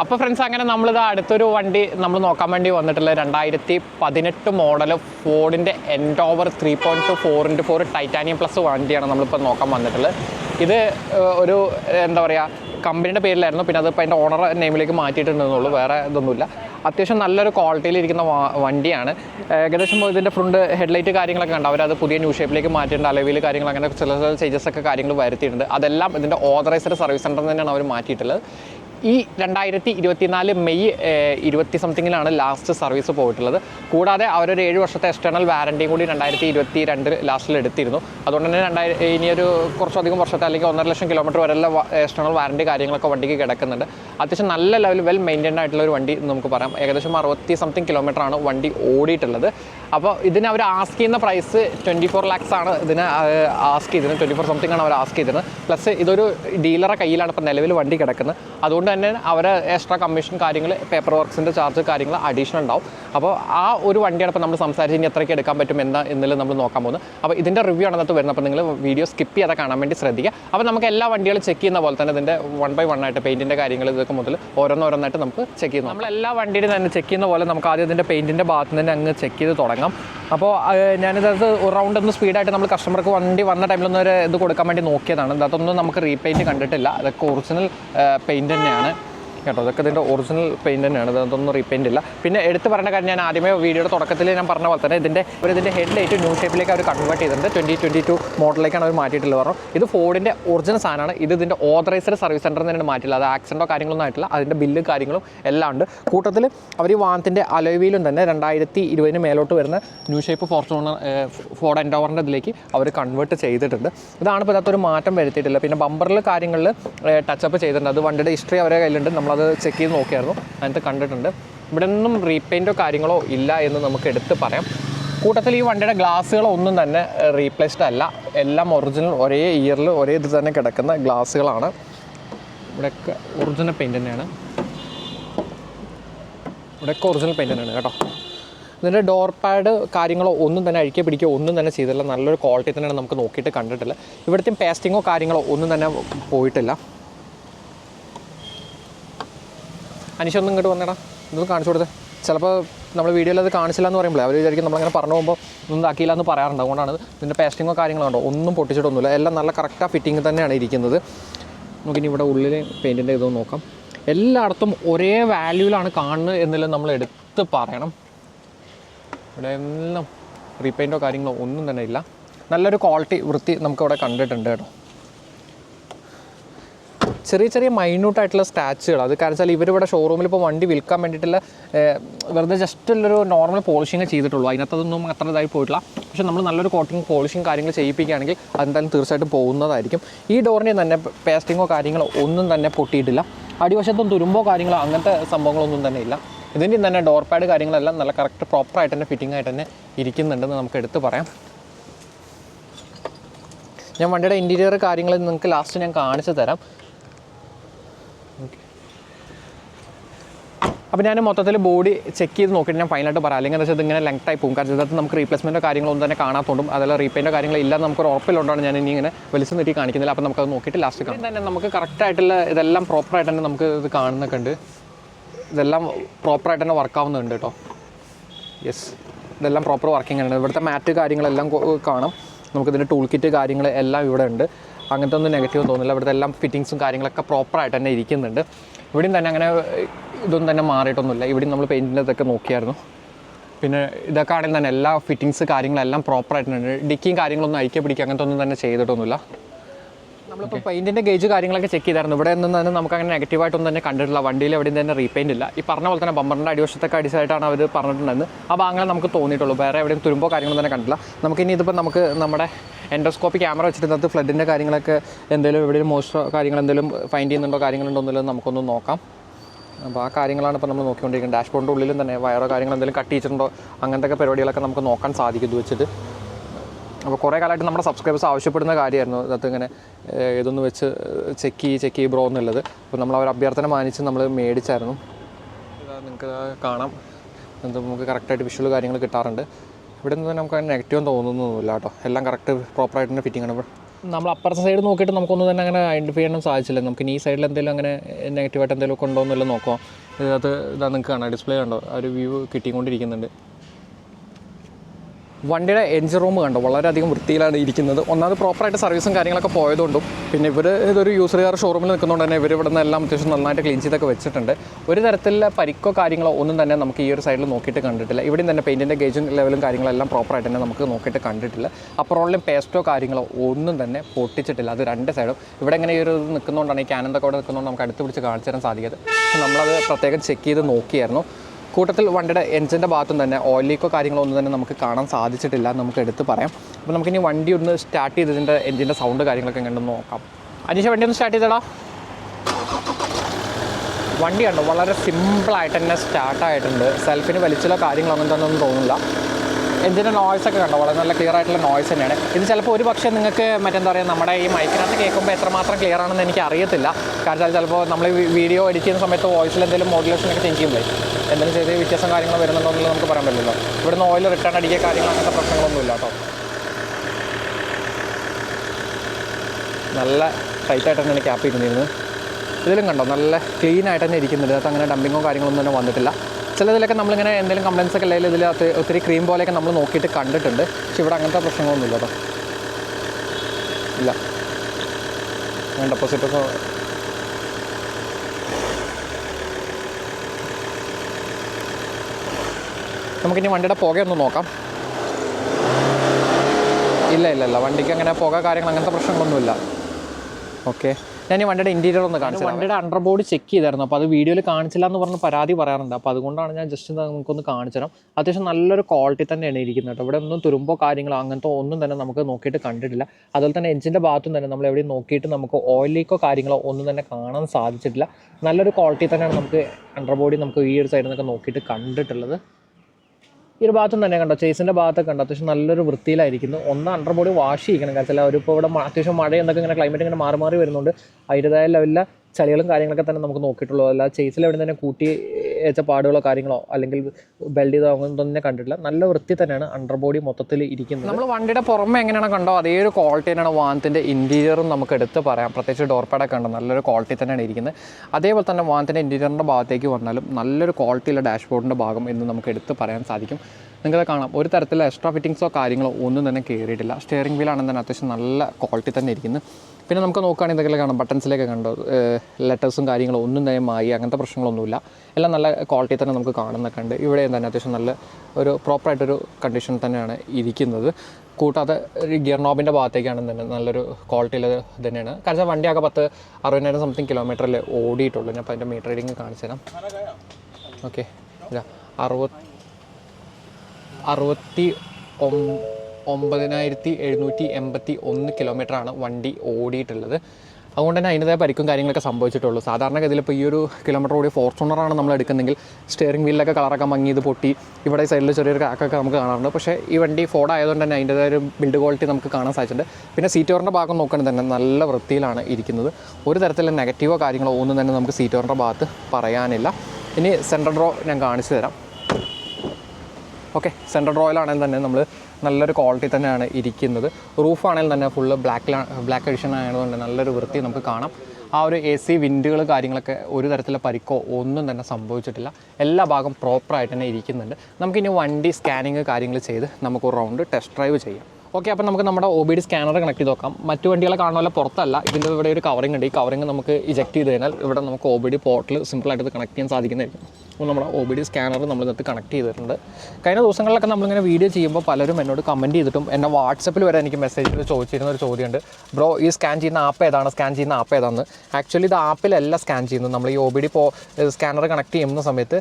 അപ്പോൾ ഫ്രണ്ട്സ് അങ്ങനെ നമ്മളിത് അടുത്തൊരു വണ്ടി നമ്മൾ നോക്കാൻ വേണ്ടി വന്നിട്ടുള്ളത് രണ്ടായിരത്തി പതിനെട്ട് model ഫോർഡിന്റെ Endeavour three point two four into four titanium plus വണ്ടിയാണ് നമ്മളിപ്പോൾ നോക്കാൻ വന്നിട്ടുള്ളത്. ഇത് ഒരു എന്താ പറയുക കമ്പനിയുടെ പേരിലായിരുന്നു. പിന്നെ അതിപ്പോൾ അതിന്റെ ഓണർ നെയിമിലേക്ക് മാറ്റിയിട്ടുണ്ടെന്നുള്ളൂ. വേറെ ഇതൊന്നുമില്ല. അത്യാവശ്യം നല്ലൊരു ക്വാളിറ്റിയിൽ ഇരിക്കുന്ന വണ്ടിയാണ്. ഏകദേശം ഇതിന്റെ ഫ്രണ്ട് ഹെഡ്ലൈറ്റ് കാര്യങ്ങളൊക്കെ ഉണ്ട് അവരത് പുതിയ ന്യൂ ഷേപ്പിലേക്ക് മാറ്റിയിട്ടുണ്ട്. അലവിൽ കാര്യങ്ങൾ അങ്ങനെ ചില ചില ചേഞ്ചസ് ഒക്കെ കാര്യങ്ങൾ വരുത്തിയിട്ടുണ്ട്. അതെല്ലാം ഇതിന്റെ ഓതറൈസ്ഡ് സർവീസ് സെന്ററിൽ തന്നെയാണ് അവർ മാറ്റിയിട്ടുള്ളത്. ഈ രണ്ടായിരത്തി ഇരുപത്തിനാല് മെയ് ഇരുപത്തി സംതിങ്ങിലാണ് ലാസ്റ്റ് സർവീസ് പോയിട്ടുള്ളത്. കൂടാതെ അവരൊരു ഏഴ് വർഷത്തെ എക്സ്റ്റേണൽ വാറണ്ടിയും കൂടി രണ്ടായിരത്തി ഇരുപത്തി രണ്ടിൽ ലാസ്റ്റിൽ എടുത്തിരുന്നു. അതുകൊണ്ട് തന്നെ രണ്ടായിരം ഇനിയൊരു കുറച്ചധികം വർഷത്തെ അല്ലെങ്കിൽ ഒന്നര ലക്ഷം കിലോമീറ്റർ വരെയുള്ള എക്സ്റ്റേണൽ വാറണ്ടി കാര്യങ്ങളൊക്കെ വണ്ടിക്ക് കിടക്കുന്നുണ്ട്. അത്യാവശ്യം നല്ല ലെവൽ വെൽ മെയിന്റൈൻഡ് ആയിട്ടുള്ള ഒരു വണ്ടി നമുക്ക് പറയാം. ഏകദേശം അറുപത്തി സംതിങ് കിലോമീറ്റർ ആണ് വണ്ടി ഓടിയിട്ടുള്ളത്. അപ്പോൾ ഇതിന് അവർ ആസ്ക് ചെയ്യുന്ന പ്രൈസ് ട്വന്റി ഫോർ ലാക്സ് ആണ് ഇതിന് ആസ്ക് ചെയ്തത് ട്വന്റി ഫോർ സംതിങ് ആണ് അവർ ആസ്ക് ചെയ്തത് പ്ലസ് ഇതൊരു ഡീലറെ കയ്യിലാണ് ഇപ്പോൾ നിലവിൽ വണ്ടി കിടക്കുന്നത്. അതുകൊണ്ട് തന്നെ അവരെ എക്സ്ട്രാ കമ്മീഷൻ കാര്യങ്ങൾ പേപ്പർ വർക്ക്സിന്റെ ചാർജ് കാര്യങ്ങൾ അഡീഷണൽ ഉണ്ടാവും. അപ്പോൾ ആ ഒരു വണ്ടിയാണ് ഇപ്പോൾ നമ്മൾ സംസാരിച്ച് ഇനി എത്രയ്ക്ക് എടുക്കാൻ പറ്റും എന്താ എന്നുള്ളത് നമ്മൾ നോക്കാൻ പോകുന്നത്. അപ്പോൾ ഇതിന്റെ റിവ്യൂ ആണ് അതിനകത്ത് വരുന്നത്. അപ്പോൾ നിങ്ങൾ വീഡിയോ സ്കിപ്പ് ചെയ്യാതെ കാണാൻ വേണ്ടി ശ്രദ്ധിക്കുക. അപ്പോൾ നമുക്ക് എല്ലാ വണ്ടികളും ചെക്ക് ചെയ്യുന്ന പോലെ തന്നെ ഇതിന്റെ വൺ ബൈ വൺ ആയിട്ട് പെയിന്റിന്റെ കാര്യങ്ങൾ ഇതൊക്കെ മുതൽ ഓരോന്നോരോന്നായിട്ട് നമുക്ക് ചെക്ക് ചെയ്യുന്നു നമ്മൾ എല്ലാ വണ്ടിയുടെയും തന്നെ ചെക്ക് ചെയ്യുന്ന പോലെ നമുക്ക് ആദ്യം ഇതിന്റെ പെയിന്റിന്റെ ഭാഗത്ത് നിന്ന് തന്നെ അങ്ങ് ചെക്ക് ചെയ്ത് തുടങ്ങാം. അപ്പോൾ ഞാനിതത് റൗണ്ട് ഒന്ന് സ്പീഡായിട്ട് നമ്മൾ കസ്റ്റമർക്ക് വണ്ടി വന്ന ടൈമിലൊന്നും ഒരു ഇത് കൊടുക്കാൻ വേണ്ടി നോക്കിയതാണ്. അതൊന്നും നമുക്ക് റീപെയിന്റ് കണ്ടിട്ടില്ല. അതൊക്കെ ഒറിജിനൽ പെയിന്റ് തന്നെയാണ്. കേട്ടോ അതൊക്കെ ഇതിന്റെ ഒറിജിനൽ പെയിന്റ് തന്നെയാണ് ഇതൊന്നും റീപെയിന്റ് ഇല്ല. പിന്നെ എടുത്ത് പറഞ്ഞ കാര്യം ഞാൻ ആദ്യമേ വീഡിയോയുടെ തുടക്കത്തിൽ ഞാൻ പറഞ്ഞ പോലെ തന്നെ ഇതിന്റെ ഒരു ഇതിന്റെ ഹെഡ് ലൈറ്റ് ന്യൂ ഷേപ്പിലേക്ക് അവർ കൺവേർട്ട് ചെയ്തിട്ടുണ്ട്. ട്വന്റി ട്വന്റി ടു മോഡലിലേക്കാണ് അവർ മാറ്റിയിട്ടുള്ളത് പറഞ്ഞു ഇത് ഫോർഡിന്റെ ഒറിജിനൽ സാധനമാണ്. ഇത് ഇതിന്റെ ഓതറൈസ്ഡ് സർവീസ് സെന്ററിൽ തന്നെയാണ് മാറ്റില്ല അത് ആക്സിഡന്റോ കാര്യങ്ങളൊന്നും ആയിട്ടില്ല. അതിന്റെ ബില്ല് കാര്യങ്ങളും എല്ലാം ഉണ്ട്. കൂട്ടത്തിൽ അവർ ഈ വാഹനത്തിന്റെ അലോയിലും തന്നെ രണ്ടായിരത്തി ഇരുപതിന് മേലോട്ട് വരുന്ന ന്യൂ ഷേപ്പ് ഫോർച്യൂണർ ഫോർഡ് എൻഡോവറിന്റെ ഇതിലേക്ക് അവർ കൺവേർട്ട് ചെയ്തിട്ടുണ്ട്. ഇതാണ് ഇപ്പോൾ ഇതിനകത്തൊരു മാറ്റം വരുത്തിയിട്ടില്ല പിന്നെ ബമ്പറിൽ കാര്യങ്ങളിൽ ടച്ചപ്പ് ചെയ്തിട്ടുണ്ട്. അത് വണ്ടിയുടെ ഹിസ്റ്ററി അവരെ കയ്യിലുണ്ട്. നമ്മളത് ചെക്ക് ചെയ്ത് നോക്കിയായിരുന്നു. അതിനകത്ത് കണ്ടിട്ടുണ്ട്. ഇവിടെ നിന്നും റീപെയിന്റോ കാര്യങ്ങളോ ഇല്ല എന്ന് നമുക്ക് എടുത്ത് പറയാം. കൂട്ടത്തിൽ ഈ വണ്ടിയുടെ ഗ്ലാസ്സുകളൊന്നും തന്നെ റീപ്ലേസ്ഡ് അല്ല. എല്ലാം ഒറിജിനൽ ഒരേ ഇയറിൽ ഒരേ ഇത് തന്നെ കിടക്കുന്ന ഗ്ലാസ്സുകളാണ് ഇവിടെയൊക്കെ ഒറിജിനൽ പെയിന്റ് തന്നെയാണ്. ഇവിടെയൊക്കെ ഒറിജിനൽ പെയിന്റ് തന്നെയാണ് കേട്ടോ. ഇതിന്റെ ഡോർ പാഡ് കാര്യങ്ങളോ ഒന്നും തന്നെ അഴിക്കുക പിടിക്കുകയോ ഒന്നും തന്നെ ചെയ്തില്ല നല്ലൊരു ക്വാളിറ്റി തന്നെയാണ് നമുക്ക് നോക്കിയിട്ട് കണ്ടിട്ടില്ല ഇവിടുത്തെ പേസ്റ്റിങ്ങോ കാര്യങ്ങളോ ഒന്നും തന്നെ പോയിട്ടില്ല. അനീഷ ഒന്നും ഇങ്ങോട്ട് വന്നേടാ. ഇതൊന്ന് കാണിച്ചു കൊടുത്തേ. ചിലപ്പോൾ നമ്മൾ വീഡിയോയിൽ അത് കാണിച്ചില്ല എന്ന് പറയുമ്പോൾ അവർ വിചാരിക്കും നമ്മളങ്ങനെ പറഞ്ഞു പോകുമ്പോൾ ഒന്നും ഇതാക്കിയില്ല എന്ന് പറയാറുണ്ട്. അതുകൊണ്ടാണ് ഇതിന്റെ പേസ്റ്റിങ്ങോ കാര്യങ്ങളോ ഉണ്ടോ ഒന്നും പൊട്ടിച്ചിട്ടൊന്നുമില്ല. എല്ലാം നല്ല കറക്റ്റാ ഫിറ്റിംഗ് തന്നെയാണ് ഇരിക്കുന്നത്. നമുക്കിനി ഇവിടെ ഉള്ളിൽ പെയിന്റിന്റെ ഇതൊന്ന് നോക്കാം. എല്ലായിടത്തും ഒരേ വാല്യൂലാണ് കാണുന്നത് എന്നെല്ലാം നമ്മൾ എടുത്ത് പറയണം. ഇവിടെ എല്ലാം റീപെയിന്റോ കാര്യങ്ങളോ ഒന്നും തന്നെ ഇല്ല. നല്ലൊരു ക്വാളിറ്റി വൃത്തി നമുക്കിവിടെ കണ്ടിട്ടുണ്ട് കേട്ടോ. ചെറിയ ചെറിയ മൈന്യൂട്ടായിട്ടുള്ള സ്റ്റാച്ചുകൾ അത് കാരണം വെച്ചാൽ ഇവരിവിടെ ഷോറൂമിൽ ഇപ്പോൾ വണ്ടി വിൽക്കാൻ വേണ്ടിയിട്ടുള്ള വെറുതെ ജസ്റ്റ് ഉള്ളൊരു നോർമൽ പോളിഷിങ് ചെയ്തിട്ടുള്ളൂ. അതിനകത്ത് അതൊന്നും അത്ര ഇതായി പോയിട്ടില്ല. പക്ഷേ നമ്മൾ നല്ലൊരു കോട്ടിങ് പോളിഷിങ് കാര്യങ്ങൾ ചെയ്യിപ്പിക്കുകയാണെങ്കിൽ അതെന്തായാലും തീർച്ചയായിട്ടും പോകുന്നതായിരിക്കും. ഈ ഡോറിനെ തന്നെ പേസ്റ്റിങ്ങോ കാര്യങ്ങളോ ഒന്നും തന്നെ പൊട്ടിയിട്ടില്ല. അടിവശത്തും തുരുമ്പോ കാര്യങ്ങളോ അങ്ങനത്തെ സംഭവങ്ങളൊന്നും തന്നെ ഇല്ല. ഇതിന്റെയും തന്നെ ഡോർ പാഡ് കാര്യങ്ങളെല്ലാം നല്ല കറക്റ്റ് പ്രോപ്പറായിട്ട് തന്നെ ഫിറ്റിംഗ് ആയിട്ട് തന്നെ ഇരിക്കുന്നുണ്ടെന്ന് നമുക്ക് എടുത്ത് പറയാം. ഞാൻ വണ്ടിയുടെ ഇന്റീരിയർ കാര്യങ്ങൾ നിങ്ങൾക്ക് ലാസ്റ്റ് ഞാൻ കാണിച്ചു തരാം. അപ്പോൾ ഞാൻ മൊത്തത്തിൽ ബോഡി ചെക്ക് ചെയ്ത് നോക്കിയിട്ട് ഞാൻ ഫൈനലായിട്ട് പറയാം. അല്ലെങ്കിൽ എന്താ വെച്ചാൽ ഇങ്ങനെ ലെങ്ത് ആയി പോകും. കാരണം ഇതിനകത്ത് നമുക്ക് റീപ്ലേസ്മെന്റോ കാര്യങ്ങളൊന്നും തന്നെ കാണാത്തോണ്ടും അതല്ല റീപെയിന്റോ കാര്യങ്ങളോ ഇല്ല നമുക്ക് ഒരു ഉറപ്പിലുണ്ടാണ് ഞാൻ ഇനി ഇങ്ങനെ വലിച്ചു നീട്ടി കാണിക്കുന്നില്ല അപ്പോൾ നമുക്കത് നോക്കിയിട്ട് ലാസ്റ്റ് കാണാം. തന്നെ നമുക്ക് കറക്റ്റായിട്ടുള്ള ഇതെല്ലാം പ്രോപ്പറായിട്ട് തന്നെ നമുക്ക് ഇത് കാണുന്നൊക്കെ ഉണ്ട്. ഇതെല്ലാം പ്രോപ്പറായിട്ട് തന്നെ വർക്കാവുന്നുണ്ട് കേട്ടോ. യെസ് ഇതെല്ലാം പ്രോപ്പർ വർക്കിംഗ് ആണ്. ഇവിടുത്തെ മാറ്റ് കാര്യങ്ങളെല്ലാം കാണാം. നമുക്കിതിന്റെ ടൂൾ കിറ്റ് കാര്യങ്ങൾ എല്ലാം ഇവിടെ ഉണ്ട്. അങ്ങനത്തെ ഒന്നും നെഗറ്റീവ് തോന്നില്ല ഇവിടുത്തെ എല്ലാം ഫിറ്റിങ്സും കാര്യങ്ങളൊക്കെ പ്രോപ്പറായിട്ട് തന്നെ ഇരിക്കുന്നുണ്ട്. ഇവിടെയും തന്നെ അങ്ങനെ ഇതൊന്നും തന്നെ മാറിയിട്ടൊന്നുമില്ല. ഇവിടെയും നമ്മൾ പെയിന്റിന്റെ ഇതൊക്കെ നോക്കിയായിരുന്നു. പിന്നെ ഇതൊക്കെ ആണെങ്കിൽ തന്നെ എല്ലാ ഫിറ്റിങ്സ് കാര്യങ്ങളെല്ലാം പ്രോപ്പറായിട്ടുണ്ട് ഡിക്കിയും കാര്യങ്ങളൊന്നും ഐക്യ പിടിക്കുക അങ്ങനത്തെ ഒന്നും തന്നെ ചെയ്തിട്ടൊന്നുമില്ല. നമ്മളിപ്പോൾ പെയിന്റിന്റെ ഗേജ് കാര്യങ്ങളൊക്കെ ചെക്ക് ചെയ്തായിരുന്നു. ഇവിടെ നിന്ന് തന്നെ നമുക്ക് അങ്ങനെ നെഗറ്റീവായിട്ടൊന്നും തന്നെ കണ്ടിട്ടില്ല. വണ്ടിയിൽ എവിടെയും തന്നെ റീപെയിന്റ് ഇല്ല. ഈ പറഞ്ഞ പോലെ തന്നെ ബമ്പറിന്റെ അടിവശത്തൊക്കെ അടിച്ചായിട്ടാണ് അവർ പറഞ്ഞിട്ടുണ്ടായിരുന്നത് ആ ഭാഗങ്ങൾ നമുക്ക് തോന്നിയിട്ടുള്ളൂ. വേറെ എവിടെയും തുരുമ്പോ കാര്യങ്ങളും തന്നെ കണ്ടില്ല നമുക്ക് ഇനി ഇതിപ്പോൾ നമുക്ക് നമ്മുടെ എൻഡോസ്കോപ്പി ക്യാമറ വെച്ചിരുന്നത് ഫ്ലഡിന്റെ കാര്യങ്ങളൊക്കെ എന്തെങ്കിലും എവിടെയും മോശം കാര്യങ്ങൾ എന്തെങ്കിലും ഫൈൻഡ് ചെയ്യുന്നുണ്ടോ കാര്യങ്ങളുണ്ടോ എന്നുള്ളത് നമുക്കൊന്ന് നോക്കാം. അപ്പോൾ ആ കാര്യങ്ങളാണ് ഇപ്പോൾ നമ്മൾ നോക്കിക്കൊണ്ടിരിക്കുന്നത്. ഡാഷ്ബോർഡിന്റെ ഉള്ളിലും തന്നെ വയറോ കാര്യങ്ങൾ എന്തെങ്കിലും കട്ട് ചെയ്തിട്ടുണ്ടോ? അങ്ങനത്തെ പരിപാടികളൊക്കെ നമുക്ക് നോക്കാൻ സാധിക്കും ഇത് വെച്ചിട്ട്. അപ്പോൾ കുറേ കാലമായിട്ട് നമ്മുടെ സബ്സ്ക്രൈബേഴ്സ് ആവശ്യപ്പെടുന്ന കാര്യമായിരുന്നു. ഇതിനകത്ത് ഇങ്ങനെ ഇതൊന്ന് വെച്ച് ചെക്ക് ചെയ്യ് ചെക്ക് ചെയ്യ് ബ്രോ എന്നുള്ളത്. അപ്പോൾ നമ്മൾ അവർ അഭ്യർത്ഥന മാനിച്ച് നമ്മൾ മേടിച്ചായിരുന്നു. നിങ്ങൾക്ക് കാണാം. എന്താ നമുക്ക് കറക്റ്റായിട്ട് വിഷ്വൽ കാര്യങ്ങൾ കിട്ടാറുണ്ട്. ഇവിടെ നിന്ന് നമുക്ക് നെഗറ്റീവ് തോന്നുന്നൊന്നുമില്ല കേട്ടോ. എല്ലാം കറക്റ്റ് പ്രോപ്പറായിട്ട് തന്നെ ഫിറ്റിംഗ് ആണ്. നമ്മൾ അപ്പുറത്തെ സൈഡ് നോക്കിയിട്ട് നമുക്കൊന്നും തന്നെ അങ്ങനെ ഐഡന്റിഫൈ ചെയ്യാനും സാധിച്ചില്ല. നമുക്ക് ഈ സൈഡിൽ എന്തെങ്കിലും അങ്ങനെ നെഗറ്റീവായിട്ട് എന്തെങ്കിലും ഉണ്ടോ എന്നെല്ലാം നോക്കാം. ഇതിനകത്ത് ഇതാ നിങ്ങൾക്ക് കാണാം. ഡിസ്പ്ലേ കണ്ടോ? ആ ഒരു വ്യൂ കിട്ടിക്കൊണ്ടിരിക്കുന്നുണ്ട്. വണ്ടിയുടെ എൻജിൻ റൂം കണ്ടോ? വളരെയധികം വൃത്തിയിലാണ് ഇരിക്കുന്നത്. ഒന്നാമത് പ്രോപ്പറായിട്ട് സർവീസും കാര്യങ്ങളൊക്കെ പോയതുകൊണ്ടും പിന്നെ ഇവർ ഇതൊരു യൂസർ കാർ ഷോറൂമിൽ നിൽക്കുന്നതുകൊണ്ട് തന്നെ ഇവർ ഇവിടെ നിന്ന് എല്ലാം അത്യാവശ്യം നന്നായിട്ട് ക്ലീൻ ചെയ്തൊക്കെ വെച്ചിട്ടുണ്ട്. ഒരു തരത്തിലുള്ള പരിക്കോ കാര്യങ്ങളോ ഒന്നും തന്നെ നമുക്ക് ഈ ഒരു സൈഡിൽ നോക്കിയിട്ട് കണ്ടിട്ടില്ല. ഇവിടെയും തന്നെ പെയിന്റിന്റെ ഗേജും ലെവലും കാര്യങ്ങളെല്ലാം പ്രോപ്പറായിട്ട് തന്നെ നമുക്ക് നോക്കിയിട്ട് കണ്ടിട്ടില്ല. അപ്പുറമുള്ള പേസ്റ്റോ കാര്യങ്ങളോ ഒന്നും തന്നെ പൊട്ടിച്ചിട്ടില്ല. അത് രണ്ട് സൈഡും ഇവിടെ ഇങ്ങനെ ഈ ഒരു നിൽക്കുന്നതുകൊണ്ടാണ് ഈ ക്യാനന്തൊക്കെ അവിടെ നിൽക്കുന്നതുകൊണ്ട് നമുക്ക് അടുത്ത് പിടിച്ച് കാണിച്ചു തരാൻ സാധിക്കുന്നത് നമ്മളത് പ്രത്യേകം ചെക്ക് ചെയ്ത് നോക്കിയായിരുന്നു. കൂട്ടത്തിൽ വണ്ടിയുടെ എൻജിന്റെ ഭാഗത്തും തന്നെ ഓയിൽ ലീക്കോ കാര്യങ്ങളോ ഒന്നും തന്നെ നമുക്ക് കാണാൻ സാധിച്ചിട്ടില്ല നമുക്ക് എടുത്ത് പറയാം. അപ്പോൾ നമുക്കിനി വണ്ടി ഒന്ന് സ്റ്റാർട്ട് ചെയ്തതിന്റെ എൻജിന്റെ സൗണ്ട് കാര്യങ്ങളൊക്കെ എങ്ങനെയൊന്ന് നോക്കാം. അനീഷ വണ്ടി ഒന്ന് സ്റ്റാർട്ട് ചെയ്തടാ. വണ്ടി കണ്ടോ വളരെ സിമ്പിളായിട്ട് തന്നെ സ്റ്റാർട്ടായിട്ടുണ്ട് സെൽഫിന് വലിച്ചിലോ കാര്യങ്ങളോ ഒന്നും തന്നെ ഒന്നും തോന്നില്ല എഞ്ചിന്റെ നോയ്സ് ഒക്കെ കണ്ടോ? വളരെ നല്ല ക്ലിയർ ആയിട്ടുള്ള നോയ്സ് തന്നെയാണ്. ഇത് ചിലപ്പോൾ ഒരു പക്ഷേ നിങ്ങൾക്ക് മറ്റെന്താ പറയുക നമ്മുടെ ഈ മൈക്കിനകത്ത് കേൾക്കുമ്പോൾ എത്രമാത്രം ക്ലിയർ ആണെന്ന് എനിക്ക് അറിയത്തില്ല. കാരണം ചിലപ്പോൾ നമ്മൾ വീഡിയോ എഡിറ്റ് ചെയ്യുന്ന സമയത്ത് വോയിസിൽ എന്തെങ്കിലും മോഡുലേഷൻ ഒക്കെ ചേഞ്ച് ചെയ്യുമ്പോൾ എന്തെങ്കിലും ചെറിയ വ്യത്യാസം കാര്യങ്ങൾ വരുന്നുണ്ടോ നമുക്ക് പറയാൻ പറ്റില്ലല്ലോ. ഇവിടുന്ന് ഓയിൽ റിട്ടേൺ അടിക്കുക കാര്യങ്ങൾ അങ്ങനത്തെ പ്രശ്നങ്ങളൊന്നുമില്ല കേട്ടോ. നല്ല ടൈറ്റായിട്ട് തന്നെയാണ് ക്യാപ്പ് ഇരുന്നിരുന്നത് ഇതിലും കണ്ടോ നല്ല ക്ലീൻ ആയിട്ട് തന്നെ ഇരിക്കുന്നുണ്ട്. അങ്ങനെ ഡമ്പിങ്ങോ കാര്യങ്ങളൊന്നും തന്നെ വന്നിട്ടില്ല. ചിലതിലൊക്കെ നമ്മളിങ്ങനെ എന്തെങ്കിലും കംപ്ലൈൻസ് ഒക്കെ അല്ലെങ്കിൽ ഇതിലകത്ത് ഒത്തിരി ക്രീം പോലെയൊക്കെ നമ്മൾ നോക്കിയിട്ട് കണ്ടിട്ടുണ്ട്. പക്ഷെ ഇവിടെ അങ്ങനത്തെ പ്രശ്നങ്ങളൊന്നുമില്ല ഇല്ല. ഞാൻ ഡെപ്പോസിറ്റൊക്കെ നമുക്കിനി വണ്ടിയുടെ പുകയൊന്ന് നോക്കാം. ഇല്ല ഇല്ല ഇല്ല. വണ്ടിക്ക് അങ്ങനെ പുക കാര്യങ്ങൾ അങ്ങനത്തെ പ്രശ്നങ്ങളൊന്നുമില്ല. ഓക്കെ ഞാൻ ഈ വണ്ടിയുടെ ഇന്റീരിയർ ഒന്ന് കാണിച്ചു വണ്ടിയുടെ അണ്ടർ ബോഡി ചെക്ക് ചെയ്തായിരുന്നു. അപ്പോൾ അത് വീഡിയോയിൽ കാണിച്ചില്ല എന്ന് പറഞ്ഞ് പരാതി പറയാറുണ്ട്. അപ്പോൾ അതുകൊണ്ടാണ് ഞാൻ ജസ്റ്റ് നമുക്കൊന്ന് കാണിച്ചു തരാം. അത്യാവശ്യം നല്ലൊരു ക്വാളിറ്റി തന്നെയാണ് ഇരിക്കുന്നത് കേട്ടോ. ഇവിടെ ഒന്നും തുരുമ്പോ കാര്യങ്ങളോ അങ്ങനത്തെ ഒന്നും തന്നെ നമുക്ക് നോക്കിയിട്ട് കണ്ടിട്ടില്ല. അതുപോലെ തന്നെ എഞ്ചിന്റെ ഭാഗത്തും തന്നെ നമ്മൾ എവിടെയും നോക്കിയിട്ട് നമുക്ക് ഓയിൽ ലീക്കോ കാര്യങ്ങളോ ഒന്നും തന്നെ കാണാൻ സാധിച്ചിട്ടില്ല. നല്ലൊരു ക്വാളിറ്റി തന്നെയാണ് നമുക്ക് അണ്ടർ ബോഡി നമുക്ക് ഈ ഒരു സൈഡിൽ നിന്നൊക്കെ നോക്കിയിട്ട് കണ്ടിട്ടുള്ളത്. ഈ ഒരു ഭാഗത്തും തന്നെ കണ്ടോ? ചേസിന്റെ ഭാഗത്തൊക്കെ കണ്ടോ? അത്യാവശ്യം നല്ലൊരു വൃത്തിയിലായിരിക്കുന്നു. ഒന്ന് അണ്ടർ ബോഡി വാഷ് ചെയ്യിക്കണം. കാരണം ചില ഒരു ഇപ്പോൾ ഇവിടെ അത്യാവശ്യം മഴ എന്തൊക്കെ ഇങ്ങനെ ക്ലൈമറ്റ് ഇങ്ങനെ മാറി മാറി വരുന്നുണ്ട്. അതിന്റെതായ ലെവലിലെ ചളികളും കാര്യങ്ങളൊക്കെ തന്നെ നമുക്ക് നോക്കിയിട്ടുള്ളൂ. അല്ല ചേസിൽ എവിടെ തന്നെ കൂട്ടി വെച്ച പാടുകളോ കാര്യങ്ങളോ അല്ലെങ്കിൽ ബെൽഡ് ചെയ്തോ അങ്ങനെ തന്നെ കണ്ടിട്ടില്ല. നല്ല വൃത്തി തന്നെയാണ് അണ്ടർ ബോഡി മൊത്തത്തിൽ ഇരിക്കുന്നത്. നമ്മൾ വണ്ടിയുടെ പുറമെ എങ്ങനെയാണ് കണ്ടോ അതേ ഒരു ക്വാളിറ്റി തന്നെയാണ് വാഹനത്തിന്റെ ഇന്റീരിയറും നമുക്ക് എടുത്ത് പറയാം. പ്രത്യേകിച്ച് ഡോർ പാഡൊക്കെ ഉണ്ട് നല്ലൊരു ക്വാളിറ്റി തന്നെയാണ് ഇരിക്കുന്നത്. അതേപോലെ തന്നെ വാഹനത്തിന്റെ ഇന്റീരിയറിന്റെ ഭാഗത്തേക്ക് വന്നാലും നല്ലൊരു ക്വാളിറ്റിയുള്ള ഡാഷ്ബോർഡിന്റെ ഭാഗം എന്ന് നമുക്ക് എടുത്ത് പറയാൻ സാധിക്കും. നിങ്ങൾക്ക് കാണാം. ഒരു തരത്തിലുള്ള എക്സ്ട്രാ ഫിറ്റിങ്സോ കാര്യങ്ങളോ ഒന്നും തന്നെ കയറിയിട്ടില്ല സ്റ്റിയറിംഗ് വീലാണെന്ന് തന്നെ അത്യാവശ്യം നല്ല ക്വാളിറ്റി തന്നെ ഇരിക്കുന്നു. പിന്നെ നമുക്ക് നോക്കുകയാണെങ്കിൽ എന്തെങ്കിലും കാണാം. ബട്ടൺസിലേക്ക് കണ്ടോ? ലെറ്റേഴ്സും കാര്യങ്ങളും ഒന്നും തന്നെ മായി അങ്ങനത്തെ പ്രശ്നങ്ങളൊന്നുമില്ല. എല്ലാം നല്ല ക്വാളിറ്റി തന്നെ നമുക്ക് കാണുന്നൊക്കെ ഉണ്ട്. ഇവിടെയും തന്നെ അത്യാവശ്യം നല്ല ഒരു പ്രോപ്പറായിട്ടൊരു കണ്ടീഷൻ തന്നെയാണ് ഇരിക്കുന്നത്. കൂട്ടാതെ ഗിയർ നോബിന്റെ ഭാഗത്തേക്കാണ് തന്നെ നല്ലൊരു ക്വാളിറ്റിയിൽ തന്നെയാണ്. കാരണം വണ്ടിയൊക്കെ പത്ത് അറുപതിനായിരം സംതിങ് കിലോമീറ്ററിൽ ഓടിയിട്ടുള്ളൂ. ഞാൻ അപ്പോൾ അതിന്റെ മീറ്റർ റീഡിങ് കാണിച്ചു തരാം ഓക്കെ അറുപത്തി അറുപത് അറുപത്തി ഒമ്പതിനായിരത്തി എഴുന്നൂറ്റി എൺപത്തി ഒന്ന് കിലോമീറ്ററാണ് വണ്ടി ഓടിയിട്ടുള്ളത്. അതുകൊണ്ട് തന്നെ അതിന്റെതായ പരിക്കും കാര്യങ്ങളൊക്കെ സംഭവിച്ചിട്ടുള്ളൂ. സാധാരണഗതിയിൽ ഇപ്പോൾ ഈ ഒരു കിലോമീറ്റർ ഓടി ഫോർച്യൂണറാണ് നമ്മൾ എടുക്കുന്നെങ്കിൽ സ്റ്റിയറിംഗ് വീലിലൊക്കെ കളറൊക്കെ മങ്ങി ഇത് പൊട്ടി ഇവിടെ സൈഡിൽ ചെറിയൊരു ക്രാക്കൊക്കെ നമുക്ക് കാണാറുണ്ട്. പക്ഷേ ഈ വണ്ടി ഫോർഡ് ആയതുകൊണ്ട് തന്നെ അതിന്റെതായ ഒരു ബിൽഡ് ക്വാളിറ്റി നമുക്ക് കാണാൻ സാധിച്ചിട്ടുണ്ട്. പിന്നെ സീറ്റ് കവറിന്റെ ഭാഗം നോക്കുകയാണെങ്കിൽ തന്നെ നല്ല വൃത്തിയിലാണ് ഇരിക്കുന്നത്. ഒരു തരത്തിലുള്ള നെഗറ്റീവോ കാര്യങ്ങളോ ഒന്നും തന്നെ നമുക്ക് സീറ്റ് കവറിന്റെ ഭാഗത്ത് പറയാനില്ല. ഇനി സെൻട്രൽ ഡ്രോ ഞാൻ കാണിച്ചു തരാം. ഓക്കെ സെൻട്രൽ റോയൽ ആണെങ്കിൽ തന്നെ നമ്മൾ നല്ലൊരു ക്വാളിറ്റി തന്നെയാണ് ഇരിക്കുന്നത്. റൂഫ് ആണെങ്കിൽ തന്നെ ഫുള്ള് ബ്ലാക്ക് ബ്ലാക്ക് എഡിഷൻ ആയതുകൊണ്ട് നല്ലൊരു വൃത്തി നമുക്ക് കാണാം. ആ ഒരു എ സി വിൻഡുകൾ കാര്യങ്ങളൊക്കെ ഒരു തരത്തിലുള്ള പരിക്കോ ഒന്നും തന്നെ സംഭവിച്ചിട്ടില്ല. എല്ലാ ഭാഗം പ്രോപ്പറായിട്ട് തന്നെ ഇരിക്കുന്നുണ്ട്. നമുക്കിനി വണ്ടി സ്കാനിങ് കാര്യങ്ങൾ ചെയ്ത് നമുക്ക് റൗണ്ട് ടെസ്റ്റ് ഡ്രൈവ് ചെയ്യാം. ഓക്കെ അപ്പോൾ നമുക്ക് നമ്മുടെ O B D scanner connect ചെയ്ത് നോക്കാം. മറ്റു വണ്ടികളെ കാണുന്ന പുറത്തല്ല. ഇതിന്റെ ഇവിടെ ഒരു കവറിംഗ് ഉണ്ട്. ഈ കവറിംഗ് നമുക്ക് ഇജക്ട് ചെയ്ത് കഴിഞ്ഞാൽ ഇവിടെ നമുക്ക് ഒ ബി ഡി പോർട്ടിൽ സിമ്പിളായിട്ട് ഇത് കണക്ട് ചെയ്യാൻ സാധിക്കുന്നതായിരിക്കും. നമ്മുടെ ഒ ബി ഡി സ്കാനർ നമ്മൾ ഇതിനകത്ത് കണക്ട് ചെയ്തിട്ടുണ്ട്. കഴിഞ്ഞ ദിവസങ്ങളിലൊക്കെ നമ്മളിങ്ങനെ വീഡിയോ ചെയ്യുമ്പോൾ പലരും എന്നോട് കമന്റ് ചെയ്തിട്ടും എന്നെ വാട്സപ്പിൽ വരെ എനിക്ക് മെസ്സേജിൽ ചോദിച്ചിരുന്ന ഒരു ചോദ്യമുണ്ട് ബ്രോ ഈ സ്കാൻ ചെയ്യുന്ന ആപ്പ് ഏതാണ്? സ്കാൻ ചെയ്യുന്ന ആപ്പ് ഏതാണ് ആക്ച്വലി ഇത് ആപ്പിലല്ല സ്കാൻ ചെയ്യുന്നത്. നമ്മൾ ഈ ഒ ബി ഡി പോ സ്കാനർ കണക്ട് ചെയ്യുന്ന സമയത്ത്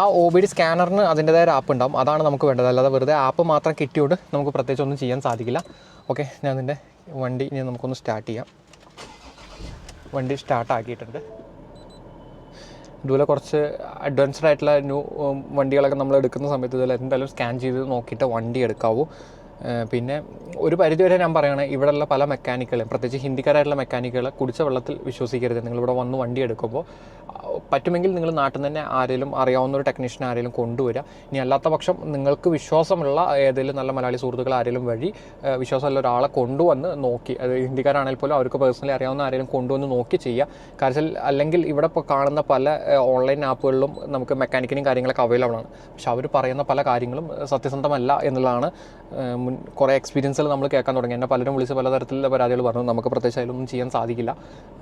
ആ ഒ ബി ഡി സ്കാനറിന് അതിന്റെതായ ആപ്പ് ഉണ്ടാവും. അതാണ് നമുക്ക് വേണ്ടത്. അല്ലാതെ വെറുതെ ആപ്പ് മാത്രം കിട്ടിയോട് നമുക്ക് പ്രത്യേകിച്ച് ഒന്നും ചെയ്യാൻ സാധിക്കില്ല. ഓക്കെ ഞാൻ അതിന്റെ വണ്ടി ഇനി നമുക്കൊന്ന് സ്റ്റാർട്ട് ചെയ്യാം. വണ്ടി സ്റ്റാർട്ട് ആക്കിയിട്ടുണ്ട്. ഇതുപോലെ കുറച്ച് അഡ്വാൻസ്ഡ് ആയിട്ടുള്ള ന്യൂ വണ്ടികളൊക്കെ നമ്മൾ എടുക്കുന്ന സമയത്ത് ഇതുപോലെ എന്തായാലും സ്കാൻ ചെയ്ത് നോക്കിയിട്ട് വണ്ടി എടുക്കാവൂ. പിന്നെ ഒരു പരിധിവരെ ഞാൻ പറയുകയാണ് ഇവിടെയുള്ള പല മെക്കാനിക്കുകളും പ്രത്യേകിച്ച് ഹിന്ദിക്കാരായിട്ടുള്ള മെക്കാനിക്കുകൾ കുടിച്ച വെള്ളത്തിൽ വിശ്വസിക്കരുത്. നിങ്ങൾ ഇവിടെ വന്ന് വണ്ടി എടുക്കുമ്പോൾ പറ്റുമെങ്കിൽ നിങ്ങൾ നാട്ടിൽ തന്നെ ആരെങ്കിലും അറിയാവുന്ന ഒരു ടെക്നീഷ്യൻ ആരെങ്കിലും കൊണ്ടുവരിക. ഇനി അല്ലാത്ത പക്ഷം നിങ്ങൾക്ക് വിശ്വാസമുള്ള ഏതെങ്കിലും നല്ല മലയാളി സുഹൃത്തുക്കൾ ആരെങ്കിലും വഴി വിശ്വാസമുള്ള ഒരാളെ കൊണ്ടുവന്ന് നോക്കി. അത് ഹിന്ദിക്കാരാണെങ്കിൽ പോലും അവർക്ക് പേഴ്സണലി അറിയാവുന്ന ആരെങ്കിലും കൊണ്ടുവന്ന് നോക്കി ചെയ്യുക. കാരണം അല്ലെങ്കിൽ ഇവിടെ ഇപ്പോൾ കാണുന്ന പല ഓൺലൈൻ ആപ്പുകളിലും നമുക്ക് മെക്കാനിക്കിനും കാര്യങ്ങളൊക്കെ അവൈലബിൾ ആണ്. പക്ഷെ അവർ പറയുന്ന പല കാര്യങ്ങളും സത്യസന്ധമല്ല എന്നുള്ളതാണ് കുറേ എക്സ്പീരിയൻസുകൾ നമ്മൾ കേൾക്കാൻ തുടങ്ങി. എന്നെ പലരും വിളിച്ച് പലതരത്തിലുള്ള പരാതികൾ പറഞ്ഞു. നമുക്ക് പ്രത്യേകിച്ച് അതിലൊന്നും ചെയ്യാൻ സാധിക്കില്ല.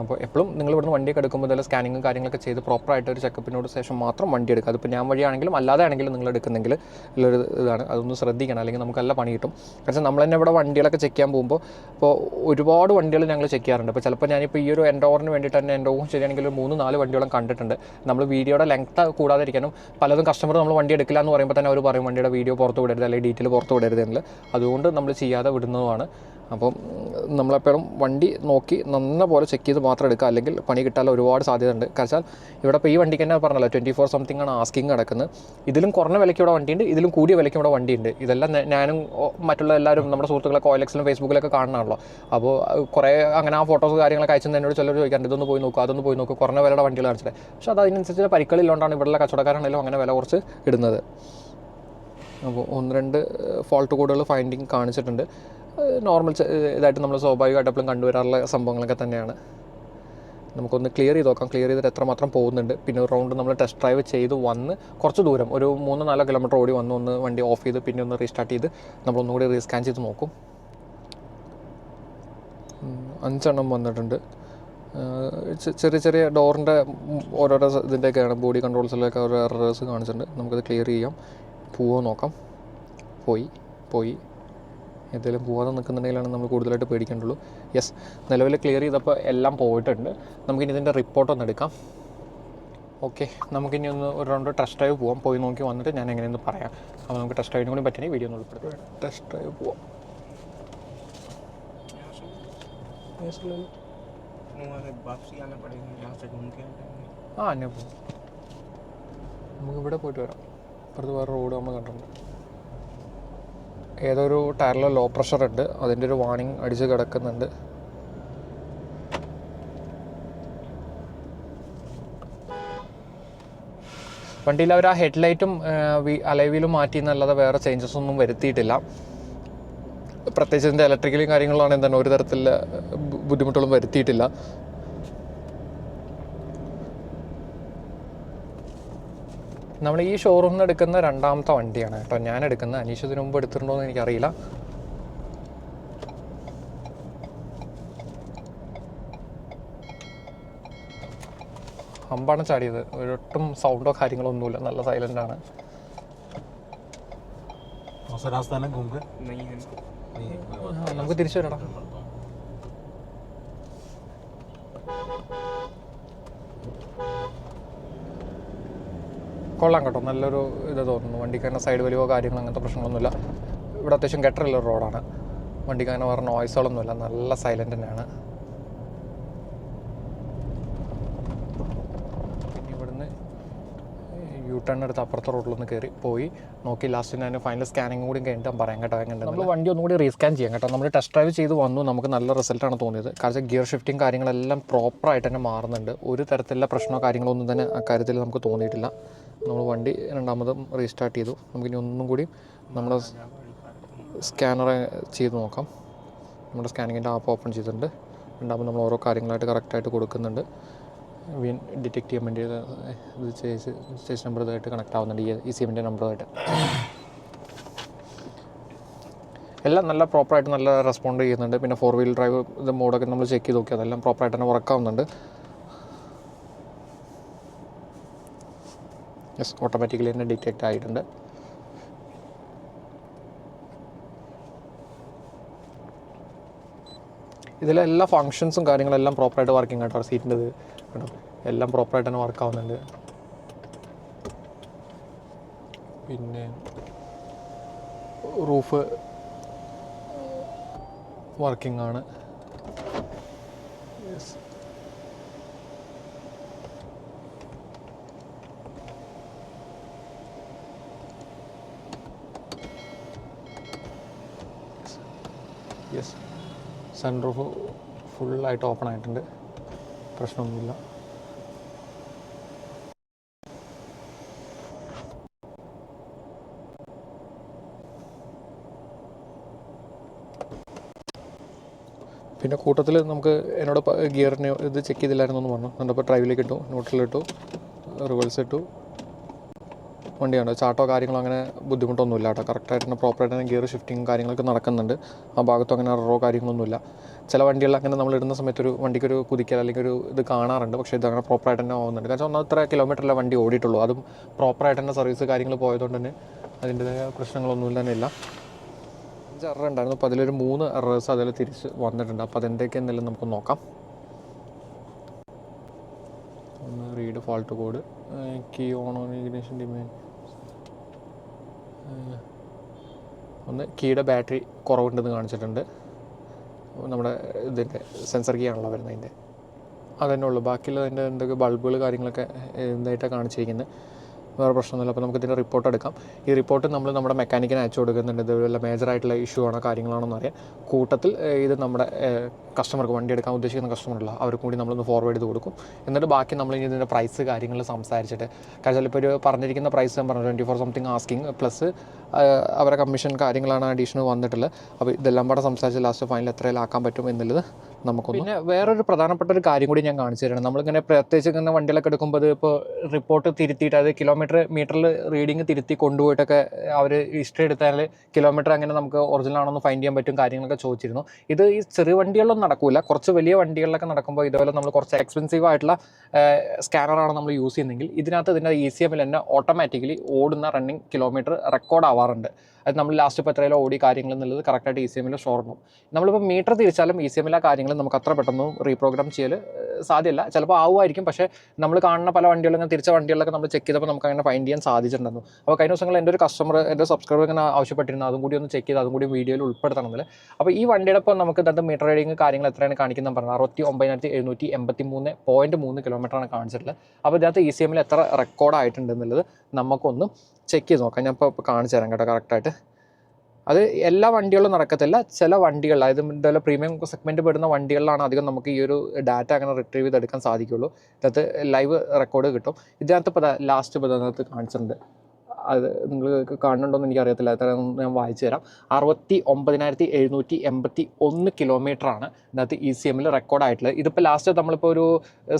അപ്പോൾ എപ്പോഴും നിങ്ങൾ ഇവിടുന്ന് വണ്ടിയൊക്കെ എടുക്കുമ്പോൾ ഇതിൽ സ്കാനിങ്ങും കാര്യങ്ങളൊക്കെ ചെയ്ത് പ്രോപ്പറായിട്ട് ഒരു ചെക്കപ്പിനോട് ശേഷം മാത്രം വണ്ടി എടുക്കുക. അതിപ്പോൾ ഞാൻ വഴിയാണെങ്കിലും അല്ലാതെ ആണെങ്കിലും നിങ്ങൾ എടുക്കുന്നെങ്കിൽ ഉള്ളൊരു ഇതാണ്. അതൊന്ന് ശ്രദ്ധിക്കണം. അല്ലെങ്കിൽ നമുക്ക് നല്ല പണി കിട്ടും. കാരണം നമ്മൾ തന്നെ ഇവിടെ വണ്ടികളൊക്കെ ചെക്ക് ചെയ്യാൻ പോകുമ്പോൾ ഇപ്പോൾ ഒരുപാട് വണ്ടികൾ ഞങ്ങൾ ചെക്ക് ചെയ്യാറുണ്ട്. അപ്പോൾ ചിലപ്പോൾ ഞാനിപ്പോൾ ഈ ഒരു എൻഡോറിന് വേണ്ടിയിട്ട് തന്നെ എൻഡോവും ശരിയാണെങ്കിൽ ഒരു മൂന്ന് നാല് വണ്ടികളും കണ്ടിട്ടുണ്ട്. നമ്മൾ വീഡിയോയുടെ ലെങ്ത് കൂടാതിരിക്കാനും പലതും കസ്റ്റമർ നമ്മൾ വണ്ടി എടുക്കില്ല എന്ന് പറയുമ്പോൾ തന്നെ അവർ പറയും വണ്ടിയുടെ വീഡിയോ പുറത്ത് വിടരുത് അല്ലെങ്കിൽ ഡീറ്റെയിൽ പുറത്ത് വിടരുത് എന്നുള്ളത്. അതുകൊണ്ട് നമ്മൾ ചെയ്യാതെ വിടുന്നതുമാണ്. അപ്പം നമ്മളെപ്പോഴും വണ്ടി നോക്കി നന്ന പോലെ ചെക്ക് ചെയ്ത് മാത്രം എടുക്കുക. അല്ലെങ്കിൽ പണി കിട്ടാൻ ഒരുപാട് സാധ്യതയുണ്ട്. കാരണം ഇവിടെ ഇപ്പോൾ ഈ വണ്ടിക്ക് തന്നെ പറഞ്ഞല്ലോ ട്വന്റി ഫോർ സംതിങ് ആണ് ആസ്കിങ് കിടക്കുന്നത് ഇതിലും കുറഞ്ഞ വിലയ്ക്ക് ഇവിടെ വണ്ടിയുണ്ട്. ഇതിലും കൂടിയ വിലയ്ക്ക് ഇവിടെ വണ്ടിയുണ്ട്. ഇതെല്ലാം ഞാനും മറ്റുള്ള എല്ലാവരും നമ്മുടെ സുഹൃത്തുക്കളൊക്കെ ഓയിലക്സിലും ഫേസ്ബുക്കിലൊക്കെ കാണണമല്ലോ അപ്പോൾ കുറേ അങ്ങനെ ആ ഫോട്ടോസ് കാര്യങ്ങളൊക്കെ അയച്ചു എന്നോട് ചിലർ ചോദിക്കാറുണ്ട്. ഇതൊന്ന് പോയി നോക്കുക അതൊന്ന് പോയി നോക്കുക കുറഞ്ഞ വിലയുടെ വണ്ടികൾ കാണിച്ചിട്ട് പക്ഷേ അത് അതിനനുസരിച്ച് പരിക്കളിലുകൊണ്ടാണ് ഇവിടെയുള്ള കച്ചവടക്കാരാണെങ്കിലും അങ്ങനെ വില കുറച്ച് ഇടുന്നത്. അപ്പോൾ ഒന്ന് രണ്ട് ഫോൾട്ട് കോഡുകൾ ഫൈൻഡിങ് കാണിച്ചിട്ടുണ്ട്. നോർമൽ ഇതായിട്ട് നമ്മൾ സ്വാഭാവികമായിട്ട് എപ്പോഴും കണ്ടുവരാറുള്ള സംഭവങ്ങളൊക്കെ തന്നെയാണ്. നമുക്കൊന്ന് ക്ലിയർ ചെയ്ത് നോക്കാം. ക്ലിയർ ചെയ്തിട്ട് എത്രമാത്രം പോകുന്നുണ്ട്. പിന്നെ ഒരു റൗണ്ട് നമ്മൾ ടെസ്റ്റ് ഡ്രൈവ് ചെയ്ത് വന്ന് കുറച്ച് ദൂരം ഒരു മൂന്ന് നാലോ കിലോമീറ്റർ ഓടി വന്ന് ഒന്ന് വണ്ടി ഓഫ് ചെയ്ത് പിന്നെ ഒന്ന് റീസ്റ്റാർട്ട് ചെയ്ത് നമ്മൾ ഒന്നുകൂടി റീസ്കാൻ ചെയ്ത് നോക്കും. അഞ്ചെണ്ണം വന്നിട്ടുണ്ട്. ചെറിയ ചെറിയ ഡോറിന്റെ ഓരോരോ ഇതിന്റെയൊക്കെയാണ് ബോഡി കൺട്രോൾസിലൊക്കെ ഓരോ എറേഴ്സ് കാണിച്ചിട്ടുണ്ട്. നമുക്കത് ക്ലിയർ ചെയ്യാം. പോവുമോ നോക്കാം പോയി പോയി. എന്തെങ്കിലും പോവാതെ നിൽക്കുന്നുണ്ടെങ്കിലാണ് നമ്മൾ കൂടുതലായിട്ട് പേടിക്കേണ്ടുള്ളൂ. യെസ് നിലവിൽ ക്ലിയർ ചെയ്തപ്പോൾ എല്ലാം പോയിട്ടുണ്ട്. നമുക്കിനി ഇതിന്റെ റിപ്പോർട്ടൊന്ന് എടുക്കാം. ഓക്കെ നമുക്കിനി ഒന്ന് ഒരു റൗണ്ട് ടെസ്റ്റ് ഡ്രൈവ് പോവാം. പോയി നോക്കി വന്നിട്ട് ഞാൻ എങ്ങനെയെന്ന് പറയാം. അപ്പോൾ നമുക്ക് ടെസ്റ്റ് ഡ്രൈവിനും കൂടി പറ്റണേ വീഡിയോ ഒന്ന് ഉൾപ്പെടുത്തുക ടെസ്റ്റ് ഡ്രൈവ് പോവാം. ആ ഞാൻ പോകും നമുക്കിവിടെ പോയിട്ട് വരാം. ഇപ്പുറത്ത് വേറെ റോഡ് നമ്മൾ കണ്ടിട്ടുണ്ട്. ഏതൊരു ടയറിലോ ലോ പ്രഷർ ഉണ്ട്. അതിന്റെ ഒരു വാണിംഗ് അടിച്ച് കിടക്കുന്നുണ്ട്. വണ്ടിയിൽ അവർ ആ ഹെഡ്ലൈറ്റും അലൈവിലും മാറ്റി എന്നല്ലാതെ വേറെ ചേഞ്ചസ് ഒന്നും വരുത്തിയിട്ടില്ല. പ്രത്യേകിച്ച് ഇതിന്റെ ഇലക്ട്രിക്കലും കാര്യങ്ങളാണെങ്കിൽ തന്നെ ഒരു തരത്തിലുള്ള ബുദ്ധിമുട്ടുകളും വരുത്തിയിട്ടില്ല. നമ്മൾ ഈ ഷോറൂമിൽ നിന്ന് എടുക്കുന്ന രണ്ടാമത്തെ വണ്ടിയാണ്. കേട്ടോ ഞാൻ എടുക്കുന്നത്. അനീഷ് ഇതിനു മുമ്പ് എടുത്തിട്ടുണ്ടോ എന്ന് എനിക്കറിയില്ല. ഹമ്പാണ് ചാടിയത്. ഒരൊട്ടും സൗണ്ടോ കാര്യങ്ങളോ ഒന്നുമില്ല. നല്ല സൈലന്റ് ആണ്. നമുക്ക് തിരിച്ചു വരണം കൊള്ളാം കേട്ടോ. നല്ലൊരു ഇത് തോന്നുന്നു. വണ്ടിക്ക് തന്നെ സൈഡ് വലിയോ കാര്യങ്ങൾ അങ്ങനത്തെ പ്രശ്നങ്ങളൊന്നുമില്ല. ഇവിടെ അത്യാവശ്യം ഗട്ടറുള്ള റോഡാണ് വണ്ടിക്ക് അങ്ങനെ വേറെ നോയ്സുകളൊന്നുമില്ല നല്ല സൈലന്റ് തന്നെയാണ്. പിന്നെ ഇവിടുന്ന് യു ടേൺ എടുത്ത് അപ്പുറത്തെ റോഡിലൊന്ന് കയറി പോയി. നോക്കി ലാസ്റ്റ് ഞാൻ ഫൈനൽ സ്കാനിങ് കൂടി കഴിഞ്ഞിട്ട് പറയാം കേട്ടോ എങ്ങനെ നമ്മൾ വണ്ടി ഒന്നും കൂടി റീസ്കാൻ ചെയ്യാം കേട്ടോ. നമ്മൾ ടെസ്റ്റ് ഡ്രൈവ് ചെയ്ത് വന്നു. നമുക്ക് നല്ല റിസൾട്ടാണ് തോന്നിയത്. കാരണം ഗിയർ ഷിഫ്റ്റിംഗ് കാര്യങ്ങളെല്ലാം പ്രോപ്പറായിട്ട് തന്നെ മാറുന്നുണ്ട്. ഒരു തരത്തിലുള്ള പ്രശ്നമോ കാര്യങ്ങളോ ഒന്നും തന്നെ അക്കാര്യത്തിൽ നമുക്ക് തോന്നിയിട്ടില്ല. നമ്മൾ വണ്ടി രണ്ടാമതും റീസ്റ്റാർട്ട് ചെയ്തു. നമുക്കിനി ഒന്നും കൂടി നമ്മുടെ സ്കാനർ ചെയ്ത് നോക്കാം. നമ്മുടെ സ്കാനിങ്ങിന്റെ ആപ്പ് ഓപ്പൺ ചെയ്തിട്ടുണ്ട്. രണ്ടാമത് നമ്മൾ ഓരോ കാര്യങ്ങളായിട്ട് കറക്റ്റായിട്ട് കൊടുക്കുന്നുണ്ട്. വീൻ ഡിറ്റക്ട് ചെയ്യാൻ വേണ്ടി ഇത് ചേസ് ചേസ് നമ്പർ ഇതായിട്ട് കണക്ട് ആവുന്നുണ്ട്. ഈ സിമിന്റെ നമ്പറുമായിട്ട് എല്ലാം നല്ല പ്രോപ്പറായിട്ട് നല്ല റെസ്പോണ്ട് ചെയ്യുന്നുണ്ട്. പിന്നെ ഫോർ വീൽ ഡ്രൈവ് ഇത് മോഡൊക്കെ നമ്മൾ ചെക്ക് ചെയ്ത് നോക്കി. അതെല്ലാം പ്രോപ്പറായിട്ട് തന്നെ വർക്ക് യെസ് ഓട്ടോമാറ്റിക്കലി തന്നെ ഡിറ്റക്റ്റ് ആയിട്ടുണ്ട്. ഇതിലെ എല്ലാ ഫങ്ഷൻസും കാര്യങ്ങളെല്ലാം പ്രോപ്പറായിട്ട് വർക്കിംഗ് കേട്ടോ സീറ്റിന്റെ ഇത് കേട്ടോ എല്ലാം പ്രോപ്പറായിട്ട് തന്നെ വർക്ക് ആവുന്നുണ്ട്. പിന്നെ റൂഫ് വർക്കിംഗ് ആണ്. യെസ് സൺറൂഫ് ഫുള്ളായിട്ട് ഓപ്പൺ ആയിട്ടുണ്ട് പ്രശ്നമൊന്നുമില്ല. പിന്നെ കൂട്ടത്തിൽ നമുക്ക് എന്നോട് ഗിയറിനെ ഇത് ചെക്ക് ചെയ്തില്ലായിരുന്നു എന്ന് പറഞ്ഞു എന്നിട്ടപ്പോൾ ഡ്രൈവിലേക്ക് ഇട്ടു ന്യൂട്രലിട്ടു റിവേഴ്സ് ഇട്ടു. വണ്ടിയാണ് ചാട്ടോ കാര്യങ്ങളോ അങ്ങനെ ബുദ്ധിമുട്ടൊന്നുമില്ല കേട്ടോ. കറക്റ്റായിട്ട് തന്നെ പ്രോപ്പറായിട്ട് തന്നെ ഗിയർ ഷിഫ്റ്റിങ് കാര്യങ്ങളൊക്കെ നടക്കുന്നുണ്ട്. ആ ഭാഗത്തും അങ്ങനെ റോ കാര്യങ്ങളൊന്നുമില്ല. ചില വണ്ടികളിൽ അങ്ങനെ നമ്മൾ ഇടുന്ന സമയത്ത് ഒരു വണ്ടിക്ക് ഒരു കുതിക്കൽ അല്ലെങ്കിൽ ഒരു ഇത് കാണാറുണ്ട്. പക്ഷേ ഇത് അങ്ങനെ പ്രോപ്പറായിട്ട് തന്നെ ആവുന്നുണ്ട്. കാരണം ഒന്നാം അത്ര കിലോമീറ്ററിലെ വണ്ടി ഓടിയിട്ടുള്ളൂ. അതും പ്രോപ്പറായിട്ട് തന്നെ സർവീസ് കാര്യങ്ങൾ പോയതുകൊണ്ട് തന്നെ അതിന്റെതായ പ്രശ്നങ്ങളൊന്നും തന്നെ ഇല്ല. അഞ്ച് എറർ ഉണ്ടായിരുന്നു. അപ്പോൾ അതിലൊരു മൂന്ന് എറേഴ്സ് അതിൽ തിരിച്ച് വന്നിട്ടുണ്ട്. അപ്പോൾ എന്തെങ്കിലും നമുക്ക് നോക്കാം. ഒന്ന് read fault code key on on ignition demand ഒന്ന് കീയുടെ ബാറ്ററി കുറവുണ്ടെന്ന് കാണിച്ചിട്ടുണ്ട്. നമ്മുടെ ഇതിന്റെ സെൻസർ കീ ആണല്ലോ വരുന്നത് അതിന്റെ. അതന്നെ ഉള്ളൂ. ബാക്കിയുള്ള അതിന്റെ എന്തൊക്കെ ബൾബുകൾ കാര്യങ്ങളൊക്കെ എന്തായിട്ടാണ് കാണിച്ചിരിക്കുന്നത്? വേറെ പ്രശ്നമൊന്നുമില്ല. അപ്പോൾ നമുക്ക് ഇതിന്റെ റിപ്പോർട്ട് എടുക്കാം. ഈ റിപ്പോർട്ട് നമ്മൾ നമ്മുടെ മെക്കാനിക്കിന് അയച്ചു കൊടുക്കുന്നുണ്ട്. ഇതുപോലെ മേജർ ആയിട്ടുള്ള ഇഷ്യൂ ആണോ കാര്യങ്ങളാണോ എന്ന് അറിയാം കൂട്ടത്തിൽ ഇത് നമ്മുടെ കസ്റ്റമർക്ക് വണ്ടി എടുക്കാൻ ഉദ്ദേശിക്കുന്ന കസ്റ്റമറുള്ള അവർക്കും കൂടി നമ്മളൊന്ന് ഫോർവേഡ് ചെയ്ത് കൊടുക്കും. എന്നിട്ട് ബാക്കി നമ്മൾ ഇനി ഇതിന്റെ പ്രൈസ് കാര്യങ്ങൾ സംസാരിച്ചിട്ട്. കാരണം ചിലപ്പോൾ ഒരു പറഞ്ഞിരിക്കുന്ന പ്രൈസ് ഞാൻ പറഞ്ഞു twenty four something asking plus അവരുടെ കമ്മീഷൻ കാര്യങ്ങളാണ് അഡീഷണൽ വന്നിട്ടുള്ളത്. അപ്പോൾ ഇതെല്ലാം കൂടെ സംസാരിച്ച് ലാസ്റ്റ് ഫൈനൽ എത്രയിലാക്കാൻ പറ്റും എന്നുള്ളത് നമുക്കൊന്ന് പിന്നെ വേറൊരു പ്രധാനപ്പെട്ട ഒരു കാര്യം കൂടി ഞാൻ കാണിച്ചു തരണം. നമ്മളിങ്ങനെ പ്രത്യേകിച്ച് ഇങ്ങനെ വണ്ടികളൊക്കെ എടുക്കുമ്പോൾ ഇപ്പോൾ റിപ്പോർട്ട് തിരുത്തിയിട്ട് അത് കിലോമീറ്റർ മീറ്ററിൽ റീഡിങ് തിരുത്തി കൊണ്ടുപോയിട്ടൊക്കെ അവർ ഹിസ്റ്ററി എടുത്താൽ കിലോമീറ്റർ അങ്ങനെ നമുക്ക് ഒറിജിനൽ ആണോ ഫൈൻഡ് ചെയ്യാൻ പറ്റും കാര്യങ്ങളൊക്കെ ചോദിച്ചിരുന്നു. ഇത് ഈ ചെറിയ വണ്ടികളിലൊന്നും നടക്കില്ല കുറച്ച് വലിയ വണ്ടികളിലൊക്കെ നടക്കുമ്പോൾ ഇതുപോലെ നമ്മൾ കുറച്ച് എക്സ്പെൻസീവ് ആയിട്ടുള്ള സ്കാനറാണ് നമ്മൾ യൂസ് ചെയ്യുന്നതെങ്കിൽ ഇതിനകത്ത് ഇതിന്റെ ഇ സി എമ്മിൽ തന്നെ ഓട്ടോമാറ്റിക്കലി ഓടുന്ന റണ്ണിങ് കിലോമീറ്റർ റെക്കോർഡ് ആവാറുണ്ട്. അത് നമ്മൾ ലാസ്റ്റ് ഇപ്പോൾ എത്രയിലോ ഓടി കാര്യങ്ങൾ എന്നുള്ളത് കറക്റ്റായിട്ട് ഇ സി എമ്മിൽ ഷോർ ചെയ്യണം നമ്മളിപ്പോൾ മീറ്റർ തിരിച്ചാലും ഇ സി എമ്മിലെ കാര്യങ്ങൾ നമുക്ക് അത്ര പെട്ടെന്ന് റീപ്രോഗ്രാം ചെയ്യൽ സാധ്യമല്ല. ചിലപ്പോൾ ആവുമായിരിക്കും. പക്ഷേ നമ്മൾ കാണുന്ന പല വണ്ടികളും ഇങ്ങനെ തിരിച്ച വണ്ടികളൊക്കെ നമ്മൾ ചെക്ക് ചെയ്തപ്പോൾ നമുക്ക് അങ്ങനെ ഫൈൻഡ് ചെയ്യാൻ സാധിച്ചിട്ടുണ്ടായിരുന്നു. അപ്പോൾ കഴിഞ്ഞ ദിവസങ്ങളിൽ എന്റെ ഒരു കസ്റ്റമർ എന്റെ സബ്സ്ക്രൈബർ ഇങ്ങനെ ആവശ്യപ്പെട്ടിരുന്നു. അതും കൂടി ഒന്ന് ചെക്ക് ചെയ്ത് അതും കൂടി വീഡിയോയിൽ ഉൾപ്പെടുത്തണമെന്നില്ല. അപ്പോൾ ഈ വണ്ടിയുടെ ഇപ്പോൾ നമുക്ക് ഇന്നത്തെ മീറ്റർ റീഡിങ് കാര്യങ്ങൾ എത്രയാണ് കാണിക്കുന്നത് പറഞ്ഞത് അറുപത്തി ഒമ്പതിനായിരത്തി എഴുന്നൂറ്റി എൺപത്തി മൂന്ന് പോയിന്റ് മൂന്ന് കിലോമീറ്ററാണ് കാണിച്ചിട്ടുള്ളത്. അപ്പോൾ ഇതിനകത്ത് ഇ സി എമ്മിൽ എത്ര റെക്കോർഡ് ആയിട്ടുണ്ട് എന്നുള്ളത് നമുക്കൊന്ന് ചെക്ക് ചെയ്ത് നോക്കാം. ഞാൻ ഇപ്പോൾ കാണിച്ചു തരാം കേട്ടോ കറക്റ്റായിട്ട് അത് എല്ലാ വണ്ടികളും നടക്കത്തില്ല. ചില വണ്ടികൾ അതായത് ഇതുപോലെ പ്രീമിയം സെഗ്മെന്റ് പെടുന്ന വണ്ടികളിലാണ് അധികം നമുക്ക് ഈ ഒരു ഡാറ്റ അങ്ങനെ റിട്രീവ് ചെയ്തെടുക്കാൻ സാധിക്കുള്ളൂ. ഇതിനകത്ത് ലൈവ് റെക്കോർഡ് കിട്ടും. ഇതിനകത്ത് ഇപ്പോൾ ലാസ്റ്റ് ഇപ്പോൾ ഇതിനകത്ത് കാണിച്ചിട്ടുണ്ട്. അത് നിങ്ങൾക്ക് കാണുന്നുണ്ടോയെന്ന് എനിക്കറിയത്തില്ല. എത്ര ഞാൻ വായിച്ചു തരാം. അറുപത്തി ഒമ്പതിനായിരത്തി എഴുന്നൂറ്റി എൺപത്തി ഒന്ന് കിലോമീറ്ററാണ് ഇതിനകത്ത് ഇ സി എമ്മിൽ റെക്കോർഡായിട്ടുള്ളത് ഇതിപ്പോൾ ലാസ്റ്റ് നമ്മളിപ്പോൾ ഒരു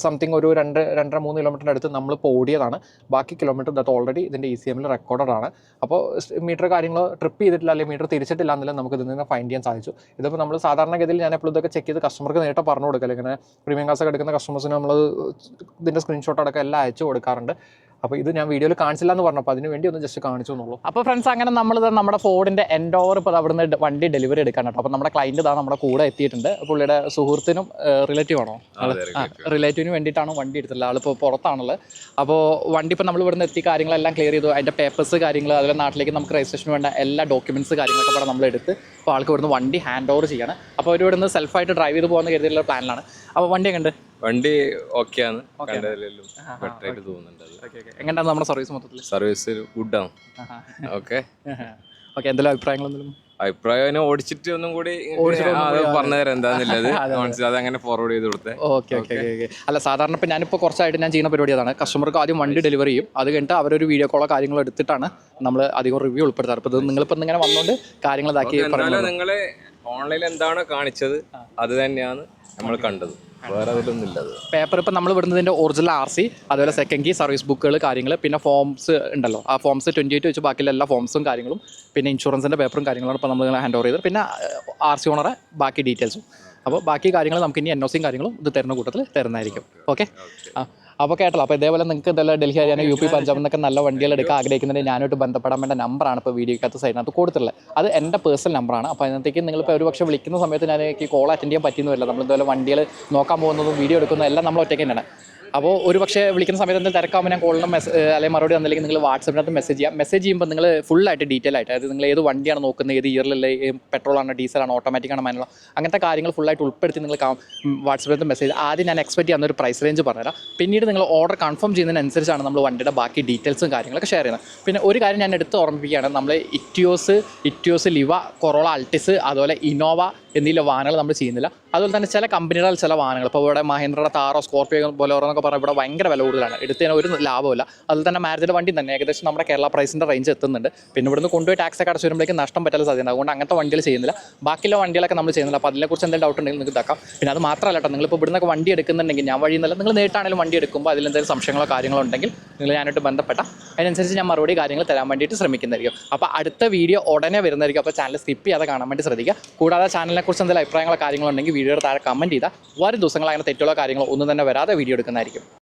സംതിങ് ഒരു രണ്ട് രണ്ടര മൂന്ന് കിലോമീറ്ററിന്റെ അടുത്ത് നമ്മളിപ്പോൾ ഓടിയതാണ് ബാക്കി കിലോമീറ്റർ ഇതിനകത്ത് ഓൾറെഡി ഇതിന്റെ ഇ സി എമ്മിൽ റെക്കോർഡാണ് അപ്പോൾ മീറ്റർ കാര്യങ്ങൾ ട്രിപ്പ് ചെയ്തിട്ടില്ല അല്ലെങ്കിൽ മീറ്റർ തിരിച്ചിട്ടില്ല എന്നുള്ളത് നമുക്ക് ഇതിൽ നിന്ന് ഫൈൻഡ് ചെയ്യാൻ സാധിച്ചു. ഇതിപ്പോൾ നമ്മൾ സാധാരണഗതിയിൽ ഞാൻ എപ്പോഴും ഇതൊക്കെ ചെക്ക് ചെയ്ത് കസ്റ്റമർക്ക് നേരിട്ട് പറഞ്ഞു കൊടുക്കുക ഇങ്ങനെ പ്രീമിയം ക്ലാസ് എടുക്കുന്ന കസ്റ്റമേഴ്സിന് നമ്മൾ ഇതിന്റെ സ്ക്രീൻഷോട്ട് അടക്കം എല്ലാം അയച്ചു കൊടുക്കാറുണ്ട്. അപ്പോൾ ഇത് ഞാൻ വീഡിയോയിൽ കാണിച്ചില്ല എന്ന് പറഞ്ഞപ്പോൾ അതിന് വേണ്ടി ഒന്ന് ജസ്റ്റ് കാണിച്ചു എന്നുള്ളൂ അപ്പോൾ ഫ്രണ്ട്സ് അങ്ങനെ നമ്മൾ നമ്മുടെ ഫോർഡിന്റെ എൻഡ് ഓവർ ഇപ്പൊ അവിടുന്ന് വണ്ടി ഡെലിവറി എടുക്കാൻ കേട്ടോ. അപ്പോൾ നമ്മുടെ ക്ലയന്റ് ഇതാ നമ്മുടെ കൂടെ എത്തിയിട്ടുണ്ട്. പുള്ളിയുടെ സുഹൃത്തിനും റിലേറ്റീവ് ആണോ? റിലേറ്റീവിന് വേണ്ടിയിട്ടാണ് വണ്ടി എടുത്തിട്ടുള്ളത്. ആളിപ്പോൾ പുറത്താണുള്ളത്. അപ്പോൾ വണ്ടി ഇപ്പോൾ നമ്മൾ ഇവിടുന്ന് എത്തി കാര്യങ്ങളെല്ലാം ക്ലിയർ ചെയ്തു. അതിന്റെ പേപ്പേഴ്സ് കാര്യങ്ങൾ അതുപോലെ നാട്ടിലേക്ക് നമുക്ക് രജിസ്ട്രേഷൻ വേണ്ട എല്ലാ ഡോക്യുമെന്റ്സ് കാര്യങ്ങളൊക്കെ ഇവിടെ നമ്മൾ എടുത്ത് അപ്പോൾ ആൾക്ക് ഇവിടുന്ന് വണ്ടി ഹാൻഡ് ഓവർ ചെയ്യാണ്. അപ്പോൾ അവർ ഇവിടുന്ന് സെൽഫായിട്ട് ഡ്രൈവ് ചെയ്ത് പോകുന്ന കരുതിയുള്ള പ്ലാനിലാണ് അപ്പോൾ വണ്ടി എങ്ങനെ ഉണ്ട് വണ്ടി ഓക്കെയാണ്. ആണ് തോന്നുന്നുണ്ട് എങ്ങനെയാണ് നമ്മുടെ സർവീസ് മൊത്തത്തിൽ സർവീസ് ഗുഡാണ്. ഓക്കെ ഓക്കെ എന്തെങ്കിലും അഭിപ്രായങ്ങളൊന്നും അഭിപ്രായം അതിനെ ഓടിച്ചിട്ട് ഒന്നും കൂടി എന്താന്നുള്ളത്. അങ്ങനെ ഫോർവേഡ് ചെയ്ത് കൊടുത്തേ. ഓക്കെ ഓക്കെ ഓക്കെ അല്ല സാധാരണ ഇപ്പം ഞാനിപ്പോൾ കുറച്ചായിട്ട് ഞാൻ ചെയ്യുന്ന പരിപാടി അതാണ്. കസ്റ്റമർക്ക് ആദ്യം വണ്ടി ഡെലിവറി ചെയ്യും. അത് കഴിഞ്ഞിട്ട് അവരൊരു വീഡിയോ കോളോ കാര്യങ്ങളോ എടുത്തിട്ടാണ് നമ്മൾ അധികം റിവ്യൂ ഉൾപ്പെടുത്താറ്. അപ്പോൾ ഇത് നിങ്ങളിപ്പോൾ ഇങ്ങനെ വന്നുകൊണ്ട് കാര്യങ്ങൾ ഇതാക്കി നിങ്ങൾ ഓൺലൈനിൽ എന്താണ് കാണിച്ചത് അത് തന്നെയാണ് നമ്മൾ കണ്ടത്. വേറെ പേപ്പർ ഇപ്പം നമ്മൾ വിടുന്നതിന്റെ ഒറിജിനൽ ആർ സി അതുപോലെ സെക്കൻഡ് കീ സർവീസ് ബുക്കുകൾ കാര്യങ്ങൾ പിന്നെ ഫോംസ് ഉണ്ടല്ലോ. ആ ഫോംസ് ട്വന്റി എയ്റ്റ് വെച്ച് ബാക്കിയുള്ള എല്ലാ ഫോംസും കാര്യങ്ങളും പിന്നെ ഇൻഷുറൻസിന്റെ പേപ്പറും കാര്യങ്ങളും ഇപ്പോൾ നമ്മൾ ഹാൻഡ് ഓവർ ചെയ്തത്. പിന്നെ ആർ സി ഓണറെ ബാക്കി ഡീറ്റെയിൽസും അപ്പോൾ ബാക്കി കാര്യങ്ങൾ നമുക്ക് ഇനി എൻ ഒ സിയും കാര്യങ്ങളും ഇത് തരുന്ന കൂട്ടത്തിൽ തരുന്നതായിരിക്കും. ഓക്കെ. ആ. അപ്പോൾ കേട്ടല്ലോ അപ്പോൾ ഇതേപോലെ നിങ്ങൾക്ക് ഇതെല്ലാം ഡൽഹി ഹരിയാന യു പി പഞ്ചാബ് എന്നൊക്കെ നല്ല വണ്ടികൾ എടുക്കാൻ ആഗ്രഹിക്കുന്നുണ്ടെങ്കിൽ ഞാനായിട്ട് ബന്ധപ്പെടാൻ വേണ്ട നമ്പറാണ് ഇപ്പോൾ വീഡിയോക്കകത്ത് സൈഡിനകത്ത് കൊടുത്തിട്ടുള്ളത്. അത് എന്റെ പേഴ്സണൽ നമ്പറാണ് അപ്പോൾ അതിനകത്തേക്ക് നിങ്ങളിപ്പോൾ ഒരു പക്ഷേ വിളിക്കുന്ന സമയത്ത് ഞാൻ എനിക്ക് കോൾ അറ്റൻഡ് ചെയ്യാൻ പറ്റുന്നതല്ല നമ്മൾ ഇതുപോലെ വണ്ടികൾ നോക്കാൻ പോകുന്നതും വീഡിയോ എടുക്കുന്നതും എല്ലാം നമ്മൾ ഒറ്റയ്ക്ക് തന്നെയാണ്. അപ്പോൾ ഒരു പക്ഷേ വിളിക്കുന്ന സമയത്ത് എന്തെങ്കിലും തിരക്കാകുമ്പോൾ ഞാൻ കോളിന് മെസ് അല്ലെങ്കിൽ മറുപടി തന്നില്ലെങ്കിൽ നിങ്ങൾ വാട്സപ്പിനകത്ത് മെസ്സേജ് ചെയ്യാം. മെസ്സേജ് ചെയ്യുമ്പോൾ നിങ്ങൾ ഫുള്ളായിട്ട് ഡീറ്റെയിൽ ആയിട്ട് അതായത് നിങ്ങൾ ഏത് വണ്ടിയാണ് നോക്കുന്നത് ഏത് ഇയറിലല്ലേ പെട്രോൾ ഡീസലാണോ ഡീസൽ ആണ് ഓട്ടോമാറ്റിക് ആണ് മാനുവൽ അങ്ങനത്തെ കാര്യങ്ങൾ ഫുള്ളായിട്ട് ഉൾപ്പെടുത്തി നിങ്ങൾ വാട്സപ്പിനകത്ത് മെസ്സേജ് ആദ്യം ഞാൻ എക്സ്പെക്ട് ചെയ്യുന്ന ഒരു പ്രൈസ് റേഞ്ച് പറഞ്ഞുതരാം. പിന്നീട് നിങ്ങൾ ഓർഡർ കൺഫേം ചെയ്യുന്നതിനനുസരിച്ചാണ് നമ്മൾ വണ്ടിയുടെ ബാക്കി ഡീറ്റെയിൽസും കാര്യങ്ങളൊക്കെ ഷെയർ ചെയ്യുന്നത്. പിന്നെ ഒരു കാര്യം ഞാൻ എടുത്ത് ഓർമ്മിപ്പിക്കുകയാണ്. നമ്മൾ Etios Etios Liva Corolla Altis അതുപോലെ ഇനോവ എന്നീ വാഹനങ്ങൾ നമ്മൾ ചെയ്യുന്നില്ല. അതുപോലെ തന്നെ ചില കമ്പനികളിൽ ചില വാഹനങ്ങൾ. ഇപ്പോൾ ഇവിടെ മഹേന്ദ്രയുടെ താറോ സ്കോർപ്പിയോ പോലെ എന്നൊക്കെ പറഞ്ഞാൽ ഇവിടെ ഭയങ്കര വില കൂടുതലാണ്. എടുത്തതിന് ഒരു ലാഭമില്ല അതുപോലെ തന്നെ മാരുതിയുടെ വണ്ടി തന്നെ ഏകദേശം നമ്മുടെ കേരള പ്രൈസിന്റെ റേഞ്ച് എത്തുന്നുണ്ട്. പിന്നെ ഇവിടുന്ന് കൊണ്ടുപോയി ടാക്സ് ഒക്കെ അടച്ചു വരുമ്പോഴേക്കും നഷ്ടം പറ്റാൻ സാധ്യത അതുകൊണ്ട് അങ്ങനത്തെ വണ്ടികൾ ചെയ്യുന്നില്ല. ബാക്കിയുള്ള വണ്ടികളൊക്കെ നമ്മൾ ചെയ്യുന്നില്ല. അപ്പോൾ അതിനെക്കുറിച്ച് എന്തെങ്കിലും ഡൗട്ട് ഉണ്ടെങ്കിൽ നിങ്ങൾക്ക് ഇതാക്കാം. പിന്നെ അത് മാത്രമല്ല കേട്ടോ നിങ്ങളിപ്പോൾ ഇവിടുന്നൊക്കെ വണ്ടി എടുക്കുന്നുണ്ടെങ്കിൽ ഞാൻ വഴി നിന്നല്ല നിങ്ങൾ നേരിട്ടാണെങ്കിലും വണ്ടി എടുക്കുമ്പോൾ അതിലെന്തെങ്കിലും സംശയങ്ങളോ കാര്യങ്ങളോ ഉണ്ടെങ്കിൽ നിങ്ങൾ ഞാനായിട്ട് ബന്ധപ്പെട്ട അതിനനുസരിച്ച് ഞാൻ മറുപടി കാര്യങ്ങൾ തരാൻ വേണ്ടിയിട്ട് ശ്രമിക്കുന്നതായിരിക്കും. അപ്പോൾ അടുത്ത വീഡിയോ ഉടനെ വരുന്നതായിരിക്കും. അപ്പോൾ ചാനൽ സ്കിപ്പ് ചെയ്യാതെ കാണാൻ വേണ്ടി ശ്രദ്ധിക്കുക. കൂടാതെ ചാനലിനെക്കുറിച്ച് എന്തെങ്കിലും അഭിപ്രായങ്ങളോ കാര്യങ്ങളോ ഉണ്ടെങ്കിൽ വീഡിയോയുടെ താഴെ കമന്റ് ചെയ്താൽ വരും. ദിവസങ്ങൾ അങ്ങനെ തെറ്റുള്ള കാര്യങ്ങളോ ഒന്നും തന്നെ വരാതെ വീഡിയോ എടുക്കുന്നതായിരിക്കും. ആയിരിക്കും